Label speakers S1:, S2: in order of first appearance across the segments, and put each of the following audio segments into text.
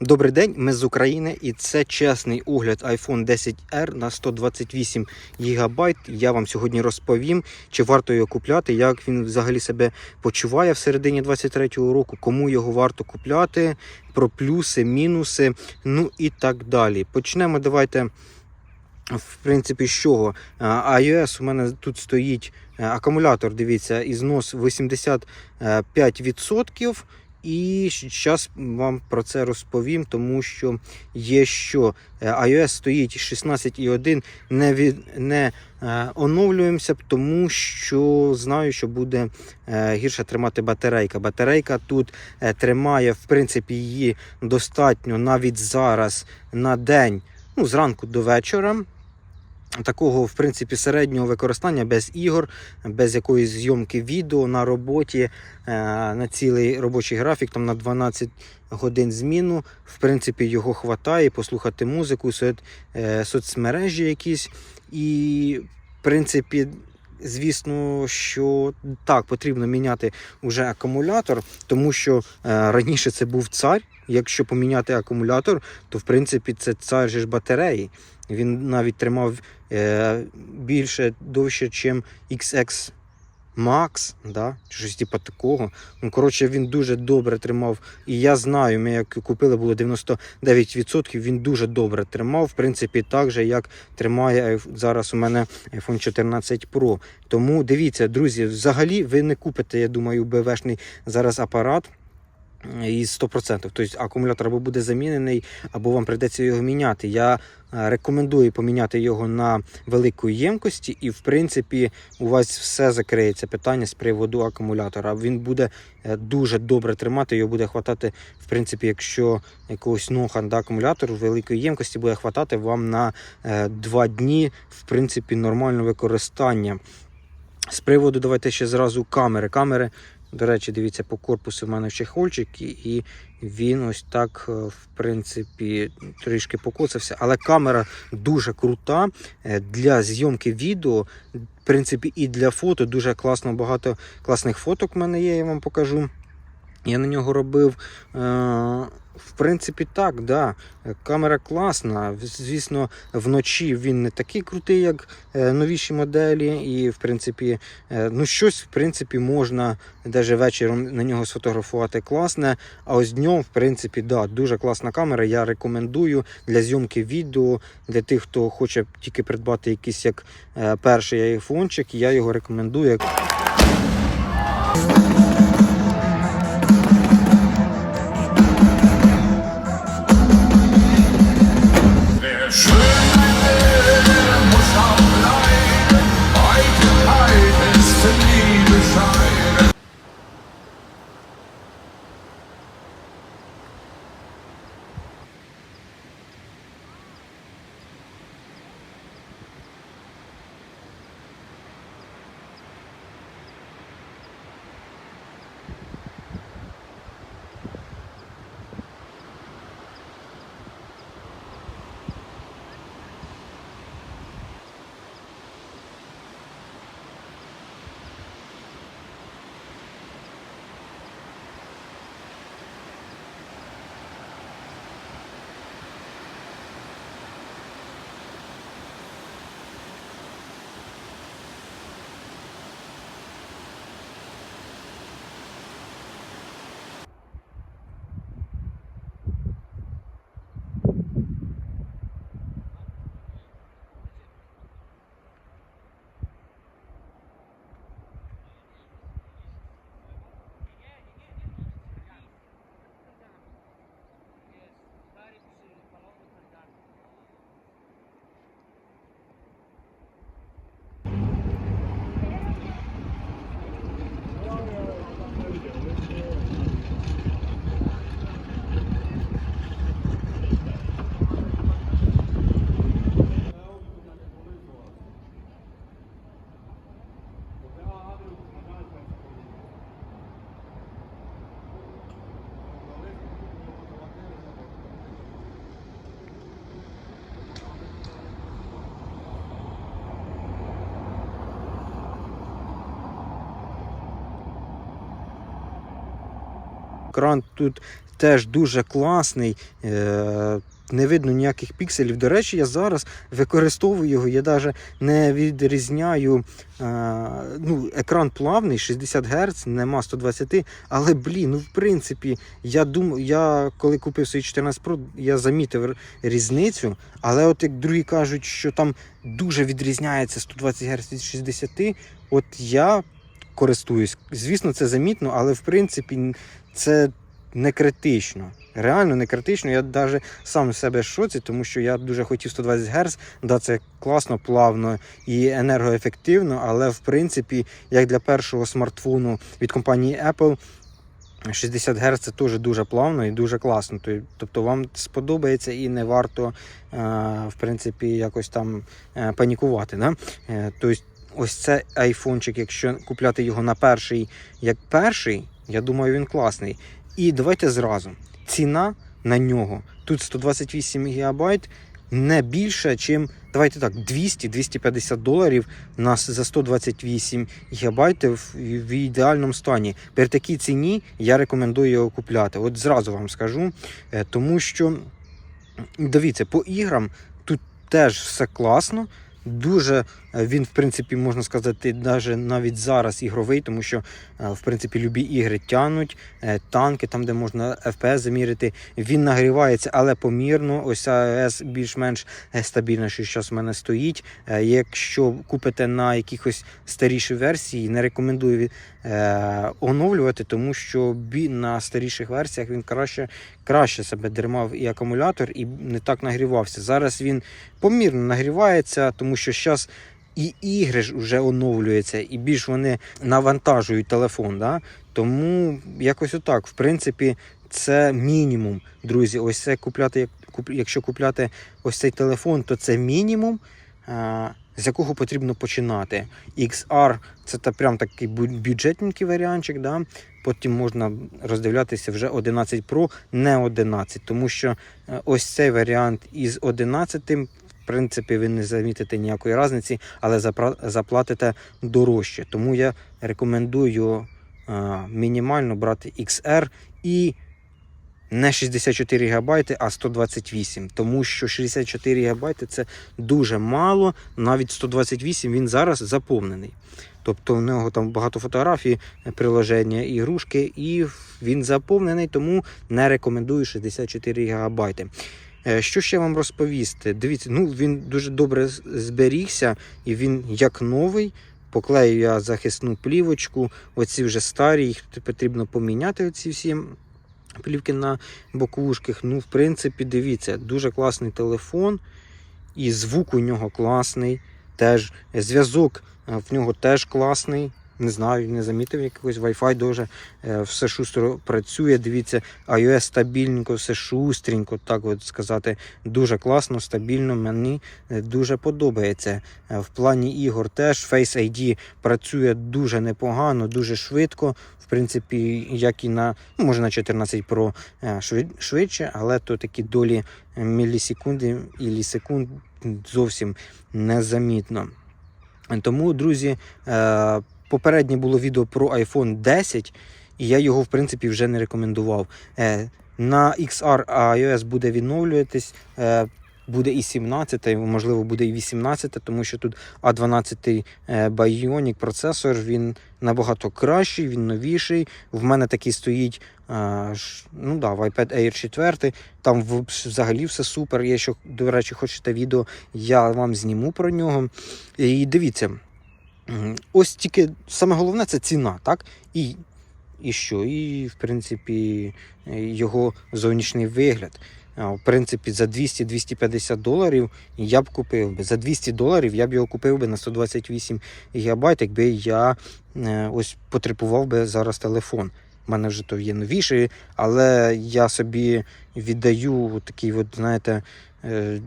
S1: Добрий день, ми з України і це чесний огляд iPhone 10R на 128 ГБ. Я вам сьогодні розповім, чи варто його купляти, як він взагалі себе почуває в середині 23-го року, кому його варто купляти, про плюси, мінуси, ну і так далі. Почнемо давайте. В принципі, з чого? iOS у мене тут стоїть е, акумулятор, дивіться, і знос 85%. І зараз вам про це розповім, тому що є що е, iOS стоїть 16.1, не, від, не е, оновлюємося, тому що знаю, що буде е, гірше тримати батарейка. Батарейка тут е, тримає, в принципі, її достатньо навіть зараз на день, ну, зранку до вечора. Такого, в принципі, середнього використання без ігор, без якоїсь зйомки відео на роботі, е, на цілий робочий графік, там на 12 годин зміну. В принципі, його хватає, послухати музику, е, соцмережі якісь. І, в принципі, звісно, що так, потрібно міняти вже акумулятор, тому що е, раніше це був цар. Якщо поміняти акумулятор, то в принципі це цар же ж батареї. Він навіть тримав е, більше довше, ніж XX Max, да? щось типу такого. Ну, коротше, він дуже добре тримав. І я знаю, ми як купили, було 99%, він дуже добре тримав. В принципі, так же, як тримає зараз у мене iPhone 14 Pro. Тому дивіться, друзі, взагалі ви не купите, я думаю, БВшний зараз апарат. Із 100%. Тобто акумулятор або буде замінений, або вам прийдеться його міняти. Я е, рекомендую поміняти його на великої ємкості, і в принципі у вас все закриється питання з приводу акумулятора. Він буде е, дуже добре тримати, його буде хватати, в принципі, якщо якогось да, акумулятору великої ємкості буде хватати вам на е, 2 дні, в принципі, нормальне використання. З приводу, давайте ще зразу камери. Камери до речі, дивіться, по корпусу в мене чехольчик, і- він ось так, е, в принципі, трішки покоцався. Але камера дуже крута е, для зйомки відео, в принципі, і для фото. Дуже класно, багато класних фоток в мене є, я вам покажу. Я на нього робив. Е- в принципі, так, да. Камера класна. Звісно, вночі він не такий крутий, як е, новіші моделі. І, в принципі, е, ну щось в принципі можна навіть вечором на нього сфотографувати класне. А ось днем, в принципі, да, дуже класна камера. Я рекомендую для зйомки відео, для тих, хто хоче тільки придбати якийсь як е, перший айфончик. Я його рекомендую. Екран тут теж дуже класний. Е, не видно ніяких пікселів. До речі, я зараз використовую його. Я навіть не відрізняю. Е, ну, екран плавний, 60 Гц, нема 120, але блін, ну в принципі, я думаю, я коли купив свій 14 Pro, я замітив різницю. Але от як другі кажуть, що там дуже відрізняється 120 Гц від 60, от я користуюсь. Звісно, це замітно, але в принципі це не критично. Реально не критично. Я навіть сам себе в шоці, тому що я дуже хотів 120 Гц. Да, це класно, плавно і енергоефективно, але в принципі, як для першого смартфону від компанії Apple. 60 Гц це теж дуже плавно і дуже класно. Тобто вам сподобається і не варто е, в принципі якось там е, панікувати. Да? Тобто, ось це айфончик, якщо купляти його на перший як перший, я думаю, він класний. І давайте зразу. Ціна на нього тут 128 ГБ не більше, чим давайте так, 200-250 доларів на за 128 ГБ в, ідеальному стані. При такій ціні я рекомендую його купляти. От зразу вам скажу, е, тому що дивіться, по іграм тут теж все класно. Дуже він, в принципі, можна сказати, навіть навіть зараз ігровий, тому що е, в принципі любі ігри тянуть, е, танки, там де можна FPS замірити. Він нагрівається, але помірно. Ось iOS більш-менш е, стабільно, що зараз в мене стоїть. Е, Якщо купите на якихось старіші версії, не рекомендую е, оновлювати, тому що на старіших версіях він краще, краще себе дермав і акумулятор, і не так нагрівався. Зараз він помірно нагрівається, тому що зараз і ігри ж вже оновлюються, і більш вони навантажують телефон. Да? Тому якось отак. В принципі, це мінімум, друзі. Ось це купляти, як- куп- якщо купляти ось цей телефон, то це мінімум. З якого потрібно починати. XR це та прям такий бю- бюджетненький варіантик. Да? Потім можна роздивлятися вже 11 Pro, не 11, тому що е, ось цей варіант із 11, в принципі, ви не замітите ніякої різниці, але заплатите дорожче. Тому я рекомендую е, мінімально брати XR і не 64 ГБ, а 128, тому що 64 ГБ це дуже мало, навіть 128 він зараз заповнений. Тобто в нього там багато фотографій, приложення, ігрушки, і він заповнений, тому не рекомендую 64 ГБ. Е, Що ще вам розповісти? Дивіться, ну він дуже добре зберігся, і він як новий. Поклею я захисну плівочку. Оці вже старі, їх потрібно поміняти. Оці всі плівки на боковушках. Ну, в принципі, дивіться, дуже класний телефон, і звук у нього класний. Теж зв'язок е, в нього теж класний. Не знаю, не замітив якогось Wi-Fi дуже е, все шустро працює. Дивіться, iOS стабільненько, все шустренько, так от сказати, дуже класно, стабільно. Мені е, дуже подобається. Е, В плані ігор теж Face ID працює дуже непогано, дуже швидко. В принципі, як і на ну, може на 14 Pro швид- швидше, але то такі долі мілісекунди і секунд зовсім незамітно. Тому, друзі, попереднє було відео про iPhone 10, і я його, в принципі, вже не рекомендував. Е, На XR iOS буде відновлюватись. е, Буде і 17, можливо, буде і 18, тому що тут A12 е, Bionic процесор, він набагато кращий, він новіший. В мене такий стоїть ну да, в iPad Air 4. Там взагалі все супер. Якщо, до речі, хочете відео, я вам зніму про нього. І дивіться, ось тільки саме головне це ціна, так? І, і що? І, в принципі, його зовнішній вигляд. В принципі, за 200-250 доларів я б купив би. За 200 доларів я б його купив би на 128 гігабайт, якби я е, ось потребував би зараз телефон. У мене вже то є новіший, але я собі віддаю такий, от, знаєте, е,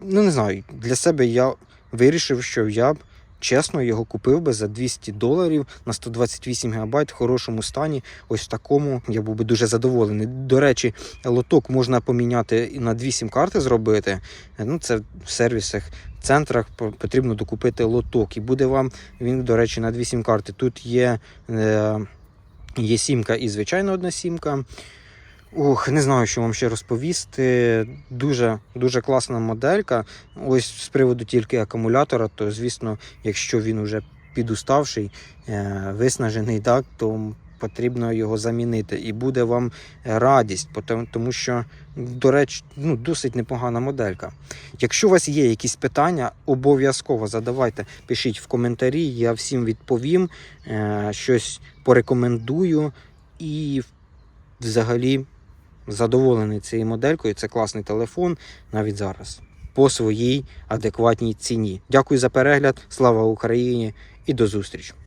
S1: ну не знаю, для себе я вирішив, що я б чесно його купив би за 200 доларів на 128 гігабайт в хорошому стані. Ось такому я був би дуже задоволений. До речі, лоток можна поміняти і на дві сім-карти зробити. Ну, це в сервісах. В центрах потрібно докупити лоток, і буде вам він, до речі, на дві сім-карти. Тут є, е, є сімка і звичайна одна сімка. Ух, не знаю, що вам ще розповісти. Дуже дуже класна моделька. Ось з приводу тільки акумулятора, то звісно, якщо він уже підуставший, е, виснажений, так, то потрібно його замінити. І буде вам радість, тому що, до речі, ну, досить непогана моделька. Якщо у вас є якісь питання, обов'язково задавайте, пишіть в коментарі, я всім відповім, е, щось порекомендую і взагалі задоволений цією моделькою. Це класний телефон навіть зараз по своїй адекватній ціні. Дякую за перегляд. Слава Україні і до зустрічі!